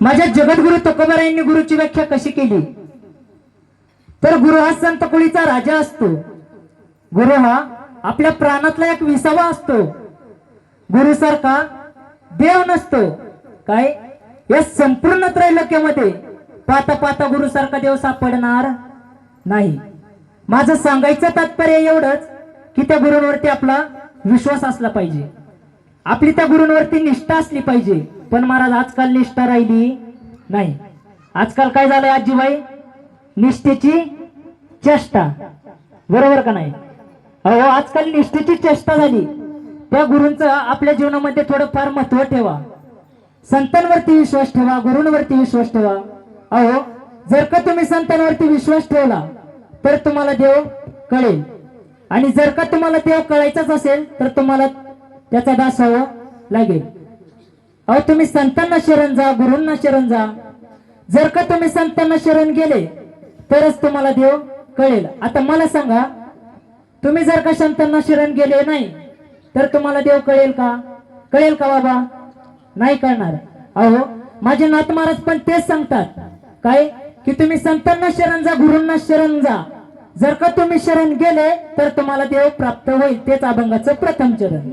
माझ्या जगद्गुरु तुकोबारायांनी गुरुची व्याख्या कशी केली? तर गुरु हा संत कुळीचा राजा असतो. गुरु हा आपल्या प्राणातला एक विसावा असतो. गुरु सारखा देव नसतो. काय? या संपूर्ण त्रैलोक्यामध्ये पाता पाता गुरु सारखा देव सापडणार नाही. माझं सांगायचं तात्पर्य एवढंच की त्या गुरुंवरती आपला विश्वास असला पाहिजे. आपली त्या गुरुंवरती निष्ठा असली पाहिजे. पण महाराज आजकाल निष्ठा राहिली नाही. आजकाल काय झालंय आजीबाई? निष्ठेची चेष्टा. बरोबर का नाही? अहो आजकाल निष्ठेची चेष्टा झाली. त्या गुरूंचं आपल्या जीवनामध्ये थोडंफार महत्त्व ठेवा. संतांवरती विश्वास ठेवा गुरूंवरती विश्वास ठेवा. अहो जर का तुम्ही संतांवरती विश्वास ठेवला तर तुम्हाला देव कळेल. आणि जर का तुम्हाला देव कळायचाच असेल तर तुम्हाला त्याचा दास व्हावं लागेल. अहो तुम्ही संतांना शरण जा गुरूंना शरण जा. जर का तुम्ही संतांना शरण गेले तरच तुम्हाला देव कळेल. आता मला सांगा तुम्ही जर का संतांना शरण गेले नाही तर तुम्हाला देव कळेल का? कळेल का बाबा? नाही कळणार. अहो माझे नाथ महाराज पण तेच सांगतात. काय? की तुम्ही संतांना शरण जा गुरूंना शरण जा. जर का तुम्ही शरण गेले तर तुम्हाला देव प्राप्त होईल. तेच अभंगाचं प्रथम चरण.